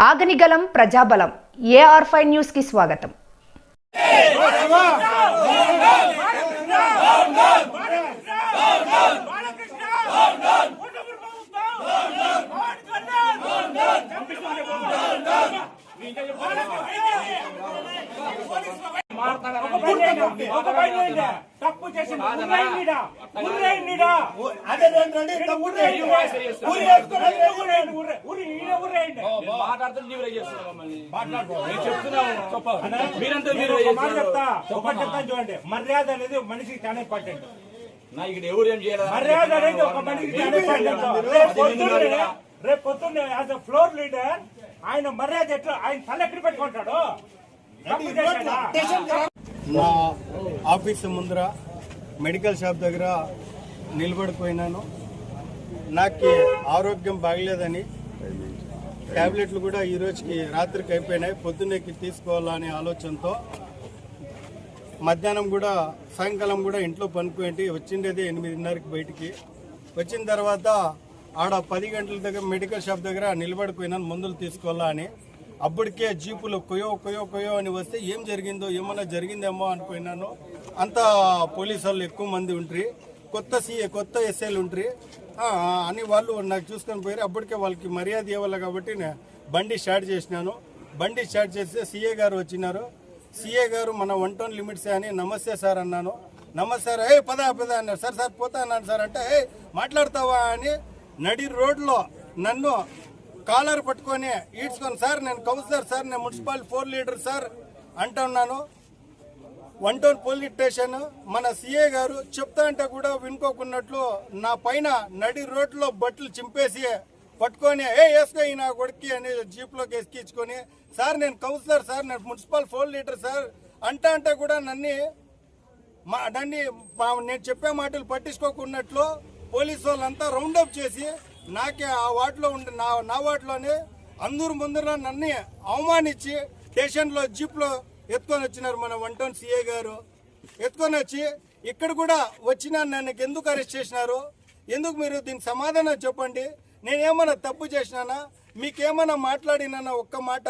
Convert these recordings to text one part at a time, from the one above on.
ఆగనిగలం ప్రజాబలం. AR five న్యూస్కి స్వాగతం. ఒక చెప్తాను చూడండి. మర్యాద అనేది మనిషికి చాలా ఇంపార్టెంట్ నా ఇక్కడ ఎవరు ఏం చేయాలి మర్యాద అనేది ఒక మనిషికి చాలా ఇంపార్టెంట్ రేపు పొద్దున్నే యాజ్ అ ఫ్లోర్ లీడర్ ఆయన మర్యాద ఎట్లా ఆయన తల ఎక్కడ పెట్టుకుంటాడు? నా ఆఫీస్ ముందర మెడికల్ షాప్ దగ్గర నిలబడిపోయినాను. నాకు ఆరోగ్యం బాగలేదని టాబ్లెట్లు కూడా ఈరోజుకి రాత్రికి అయిపోయినాయి. పొద్దున్నేకి తీసుకోవాలనే ఆలోచనతో మధ్యాహ్నం కూడా సాయంకాలం కూడా ఇంట్లో పనుకోండి వచ్చిండేది ఎనిమిదిన్నరకి బయటికి. వచ్చిన తర్వాత ఆడ పది గంటల దగ్గర మెడికల్ షాప్ దగ్గర నిలబడిపోయినాను. మందులు తీసుకోవాలా అని. అప్పటికే జీపులు కొయో కొయో కొయో అని వస్తే ఏం జరిగిందో ఏమన్నా జరిగిందేమో అనుకున్నాను. అంతా పోలీసు వాళ్ళు ఎక్కువ మంది ఉంటారు కొత్త సీఏ కొత్త ఎస్ఐలు ఉంటారు అని వాళ్ళు నాకు చూసుకొని పోయారు. అప్పటికే వాళ్ళకి మర్యాద ఇవ్వాలి కాబట్టి నేను బండి స్టార్ట్ చేసినాను. బండి స్టార్ట్ చేస్తే సీఏ గారు వచ్చినారు. సీఏ గారు మన వన్ టౌన్ లిమిట్స్ అని నమస్తే సార్ అన్నాను. నమస్తే సార్ ఏ పదా పదా అన్నారు. సార్ సార్ పోతా అన్నాను సార్ అంటే ఏ మాట్లాడతావా అని నడి రోడ్లో నన్ను కాలర్ పట్టుకొని ఈడ్చుకొని సార్ నేను కౌన్సిలర్ సార్ నేను మున్సిపల్ ఫోర్ లీడర్ సార్ అంటున్నాను వన్ టౌన్ పోలీస్ స్టేషన్ మన సీఏ గారు చెప్తా అంటే కూడా వినుకోకున్నట్లు నా పైన నడి రోడ్లో బట్టలు చింపేసి పట్టుకొని ఏ వేసుకో ఈ నా కొడుక్కి అని జీప్లోకి ఎక్కించుకొని సార్ నేను కౌన్సిలర్ సార్ నేను మున్సిపల్ ఫోర్ లీటర్ సార్ అంటా అంటే కూడా నన్ను మా నన్ను నేను చెప్పే మాటలు పట్టించుకోకున్నట్లు పోలీసు వాళ్ళంతా రౌండప్ చేసి నాకే ఆ వార్డులో ఉండే నా నా వార్డులోనే అందరు ముందర నన్ను అవమానించి స్టేషన్లో జీప్లో ఎత్తుకొని వచ్చినారు మన వన్ టౌన్ సిఏ గారు. ఎత్తుకొని వచ్చి ఇక్కడ కూడా వచ్చిన నన్ను ఎందుకు అరెస్ట్ చేసినారు? ఎందుకు మీరు దీనికి సమాధానం చెప్పండి? నేనేమన్నా తప్పు చేసినానా? మీకేమన్నా మాట్లాడినానా ఒక్క మాట?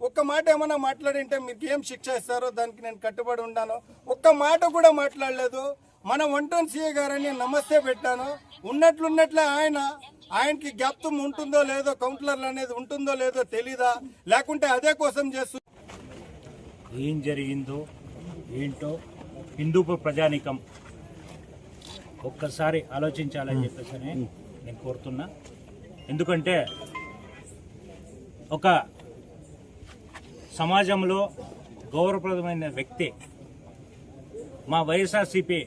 ఒక్క మాట ఏమన్నా మాట్లాడింటే మీకు ఏం శిక్ష ఇస్తారో దానికి నేను కట్టుబడి ఉన్నాను. ఒక్క మాట కూడా మాట్లాడలేదు. మన వన్ టౌన్ సీఏ గారని నమస్తే పెట్టాను. ఉన్నట్లున్నట్లే ఆయన ఆయనకి జ్ఞాప్తం ఉంటుందో లేదో కౌంటర్లు అనేది ఉంటుందో లేదో తెలీదా? లేకుంటే అదే కోసం చేస్తూ ఏం జరిగిందో ఏంటో హిందూపూర్ ప్రజానికం. ఒక్కసారి ఆలోచించాలని చెప్పేసి నేను కోరుతున్నా. ఎందుకంటే ఒక సమాజంలో గౌరవప్రదమైన వ్యక్తి మా వైఎస్ఆర్సీపీ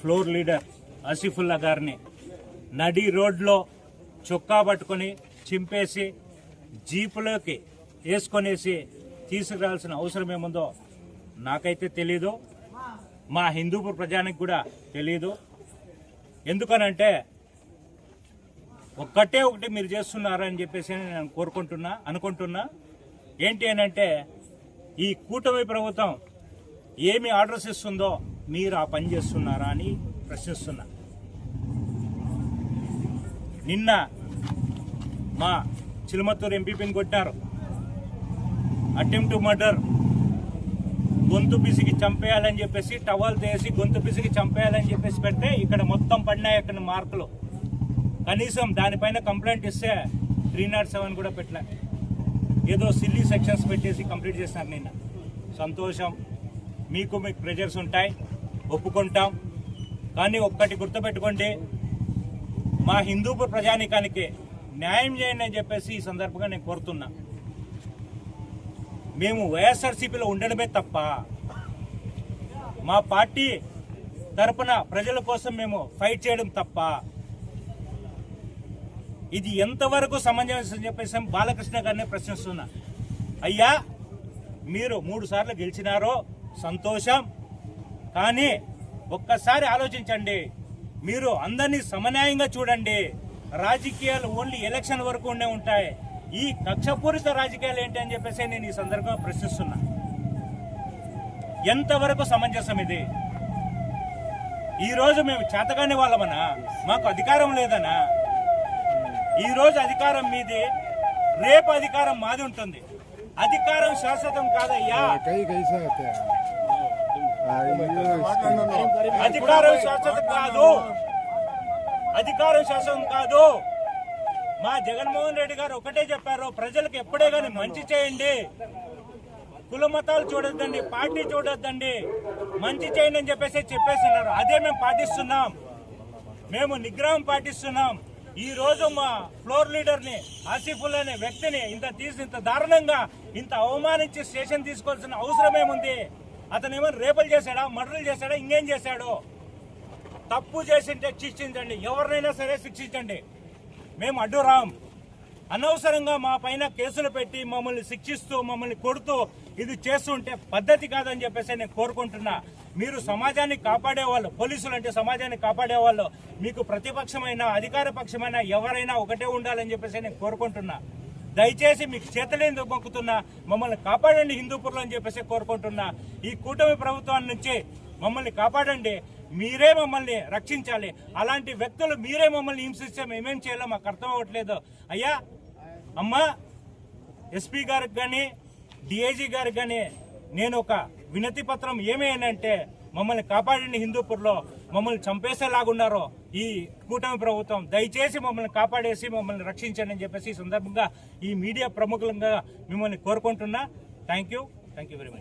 ఫ్లోర్ లీడర్ ఆసిఫుల్లా గారిని నడి రోడ్లో చొక్కా పట్టుకొని చింపేసి జీపులోకి వేసుకొనేసి తీసుకురావాల్సిన అవసరం ఏముందో నాకైతే తెలీదు. మా హిందూపూర్ ప్రజానికి కూడా తెలీదు. ఎందుకనంటే ఒక్కటే ఒకటి మీరు చేస్తున్నారని చెప్పేసి నేను కోరుకుంటున్నా అనుకుంటున్నా. ఏంటి అని అంటే ఈ కూటమి ప్రభుత్వం ఏమి ఆర్డర్స్ ఇస్తుందో మీరు ఆ పని చేస్తున్నారా అని ప్రశ్నిస్తున్నా. నిన్న మా చిలమత్తూరు ఎంపీపీని కొట్టారు అటెంప్ట్ టు మర్డర్ గొంతు పిసికి చంపేయాలని చెప్పేసి టవల్ తీసి గొంతు పిసికి చంపేయాలని చెప్పేసి పెడితే ఇక్కడ మొత్తం పడినాయి అక్కడ మార్కులు. కనీసం దానిపైన కంప్లైంట్ ఇస్తే త్రీ నాట్ సెవెన్ కూడా పెట్టలే. ఏదో సిల్లీ సెక్షన్స్ పెట్టేసి కంప్లీట్ చేసినారు నిన్న. సంతోషం. మీకు మీకు ప్రెజర్స్ ఉంటాయి. ఒప్పుకుంటాం. కానీ ఒక్కటి గుర్తుపెట్టుకోండి. మా హిందూపూర్ ప్రజానికానికి న్యాయం చేయండి అని చెప్పేసి ఈ సందర్భంగా నేను కోరుతున్నా. మేము వైఎస్ఆర్సీపీలో ఉండడమే తప్ప మా పార్టీ తరపున ప్రజల కోసం మేము ఫైట్ చేయడం తప్ప ఇది ఎంతవరకు సమంజసం అని చెప్పేసి బాలకృష్ణ గారిని ప్రశ్నిస్తున్నా. అయ్యా మీరు మూడు సార్లు గెలిచినారో సంతోషం కానీ ఒక్కసారి ఆలోచించండి. మీరు అందరినీ సమన్యాయంగా చూడండి. రాజకీయాలు ఓన్లీ ఎలక్షన్ వరకు ఉండే ఉంటాయి. ఈ కక్షపూరిత రాజకీయాలు ఏంటి అని చెప్పేసి నేను ఈ సందర్భంగా ప్రశ్నిస్తున్నా. ఎంతవరకు సమంజసం ఇది? ఈరోజు మేము చేతగాని వాళ్ళమనా? మాకు అధికారం లేదనా? ఈరోజు అధికారం మీది రేపు అధికారం మాది ఉంటుంది. అధికారం శాశ్వతం కాదయ్యా. అధికారం శాశ్వతం కాదు. అధికారం శాసనం కాదు. మా జగన్మోహన్ రెడ్డి గారు ఒకటే చెప్పారు ప్రజలకు ఎప్పుడే గాని మంచి చేయండి. కుల మతాలు చూడొద్దండి పార్టీ చూడొద్దండి. మంచి చేయండి అని చెప్పేసి చెప్పేస్తున్నారు. అదే మేము పాటిస్తున్నాం. మేము నిగ్రహం పాటిస్తున్నాం. ఈ రోజు మా ఫ్లోర్ లీడర్ని ఆసిఫుల్ అనే వ్యక్తిని ఇంత తీసి ఇంత దారుణంగా ఇంత అవమానించి స్టేషన్ తీసుకోవాల్సిన అవసరం ఏముంది అతను ఏమైనా రేపులు చేశాడా మర్డర్లు చేశాడా ఇంకేం చేశాడు? తప్పు చేసింటే శిక్షించండి. ఎవరినైనా సరే శిక్షించండి. మేము అడ్డు రాం. అనవసరంగా మా పైన కేసులు పెట్టి మమ్మల్ని శిక్షిస్తూ మమ్మల్ని కొడుతూ ఇది చేస్తుంటే పద్ధతి కాదని చెప్పేసి నేను కోరుకుంటున్నా. మీరు సమాజాన్ని కాపాడేవాళ్ళు పోలీసులు అంటే సమాజాన్ని కాపాడేవాళ్ళు మీకు ప్రతిపక్షమైన అధికార పక్షమైన ఎవరైనా ఒకటే ఉండాలని చెప్పేసి నేను కోరుకుంటున్నా. దయచేసి మీకు చేతలేని మొక్కుతున్నా మమ్మల్ని కాపాడండి హిందూపూర్లో అని చెప్పేసి కోరుకుంటున్నా. ఈ కూటమి ప్రభుత్వాన్ని నుంచి మమ్మల్ని కాపాడండి. మీరే మమ్మల్ని రక్షించాలి. అలాంటి వ్యక్తులు మీరే మమ్మల్ని హింసిస్తే మేమేం చేయాలో మాకు అర్థం అవ్వట్లేదు. అయ్యా అమ్మా ఎస్పీ గారికి కానీ డిఐజీ గారికి కానీ నేను ఒక వినతి పత్రం ఏమి అంటే మమ్మల్ని కాపాడండి హిందూపూర్లో. మమ్మల్ని చంపేసేలాగున్నారో ఈ కూటమి ప్రభుత్వం. దయచేసి మమ్మల్ని కాపాడేసి మమ్మల్ని రక్షించండి అని చెప్పేసి ఈ సందర్భంగా ఈ మీడియా ప్రముఖులంగా మిమ్మల్ని కోరుకుంటున్నా. Thank you thank you very much